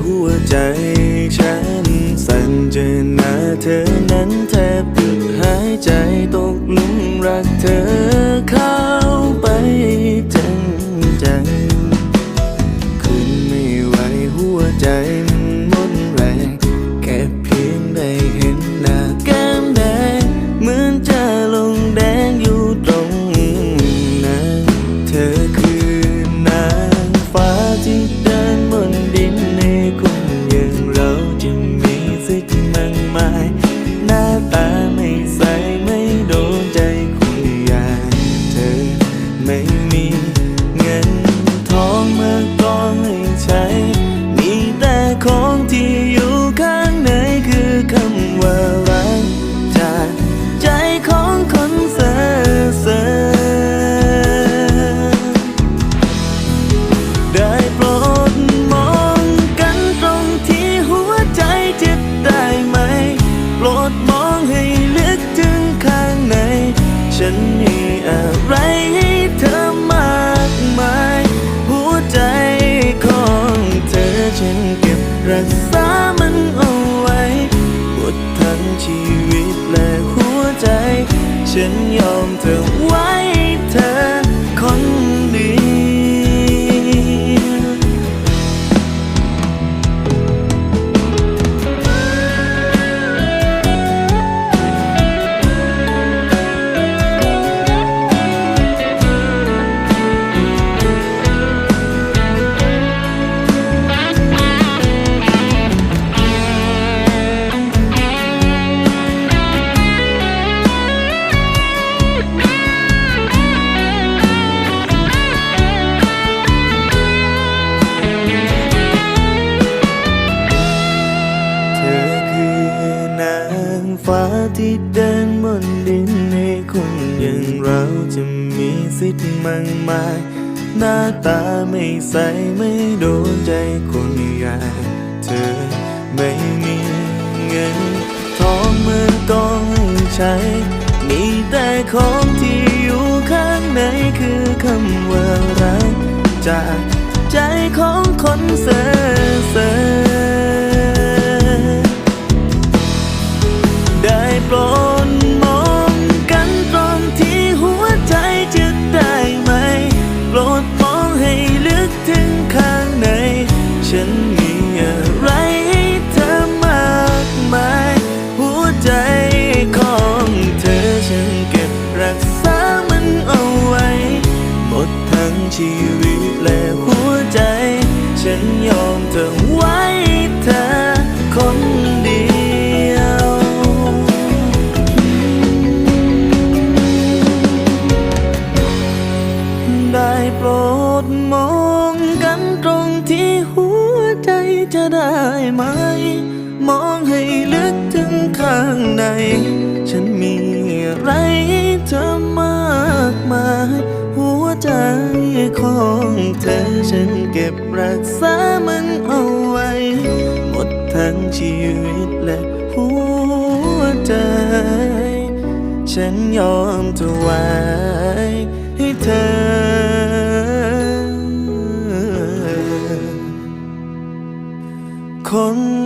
หัวใจฉัน สั่นเจอหน้าเธอนั้นแทบหยุดหายใจตกหลุมรักเธอ ไม่มีเงินทองเมากก็ไม่ใช้ มีแต่ของที่อยู่ข้างในคือคำว่ารักจากใจของคนเซ่อเซ่อได้โปรดมองกันตรงที่หัวใจเจ็บได้ไหม โปรดมองให้ลึกถึงข้างใน ฉันมีอะไร ฉันย ฟ้าที่เดินบนดินในคนอย่างเราจะมีสิทธิ์มากมาย หน้าตาไม่ใสไม่โดนใจคนอย่างเธอไม่มีเงินทองเมื่อก็ไม่ใช้ มีแต่ของที่อยู่ข้างในคือคำว่ารักจากใจของคนเซ่อเซ่อ ฉันมีอะไรให้เธอมากมาย หัวใจของเธอฉันเก็บรักษามันเอาไว้ หมดทั้งชีวิตและหัวใจ ฉันยอมเธอไว้เธอคนเดียว ได้โปรดมองกันตรงที่หัว จะได้ไหม มองให้ลึกถึงข้างใน ฉันมีอะไรเธอมากมาย หัวใจของเธอฉันเก็บรักษามันเอาไว้ หมดทั้งชีวิตและหัวใจ ฉันยอมเธอไว้ให้เธอ 光。